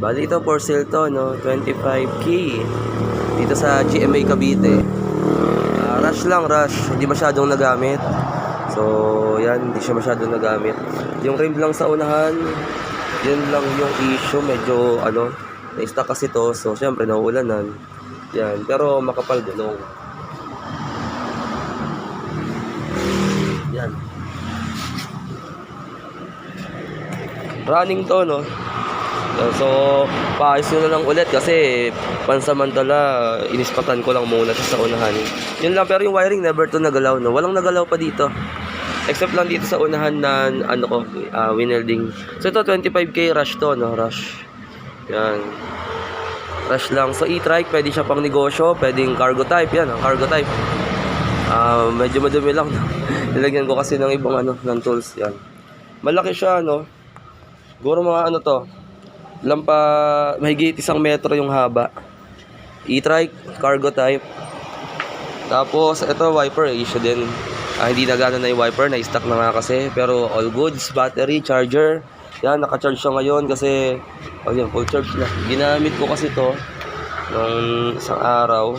Bali ito for sale to, no? 25k. Dito sa GMA Cavite. Ah, rush lang, rush. Hindi masyadong nagamit. So, yan, hindi siya masyadong nagamit. Yung rim lang sa unahan, yun lang yung issue. Medyo, ano, na-stuck kasi to. So, syempre, nauulanan. Yan, pero makapal gulong. Yan. Running to, no? So, paayos nyo na lang ulit kasi pansamantala, inispatan ko lang muna sa unahan. Yun lang, pero yung wiring never to nagalaw, no? Walang nagalaw pa dito. Except lang dito sa unahan na, ano ko, uh, winelding. So, ito, 25k rush to, no? Rush. Yan. Rush lang. So, e-trike, pwede siya pang negosyo, pwedeng cargo type. Yan, cargo type. Ah, medyo madumi lang. Nilagyan ko kasi ng ibang ano, ng tools. Yan. Malaki siya, no? Siguro mga ano to, lampa, mahigit isang metro yung haba. E-trike, cargo type. Tapos, ito wiper, eh, issue din. Ah, hindi na gana na yung wiper, na-stuck na nga kasi. Pero all goods, battery, charger. Yan, naka-charge siya ngayon kasi, oh yan, full charge na. Ginamit ko kasi to nung isang araw.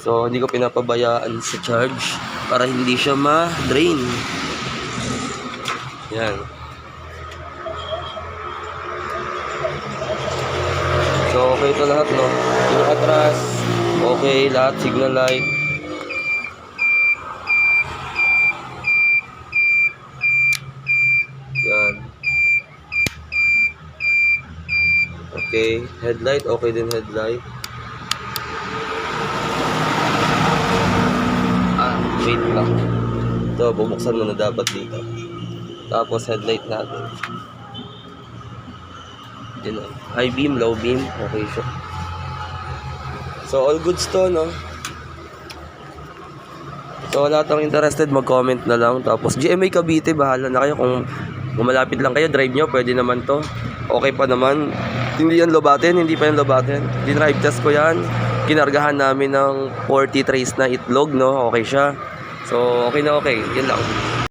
So, hindi ko pinapabayaan sa charge para hindi siya ma-drain. Yan. So, okay ito lahat, no? Yung atras, okay, lahat, signal light. Yan. Okay, headlight, okay din headlight. Ah, wait lang. Ito, bubuksan mo na dapat dito. Tapos headlight natin. O. High beam, low beam. Okay siya. So, all goods to, no? So, lahat ng interested, mag-comment na lang. Tapos, GMA Cavite, bahala na kayo. Kung, kung malapit lang kayo, drive nyo, pwede naman to. Okay pa naman. Hindi yan lobatin, hindi pa yan lobatin. Dinrive test ko yan. Kinargahan namin ng 40 trays na itlog, no? Okay siya. So, okay na okay. Yun lang.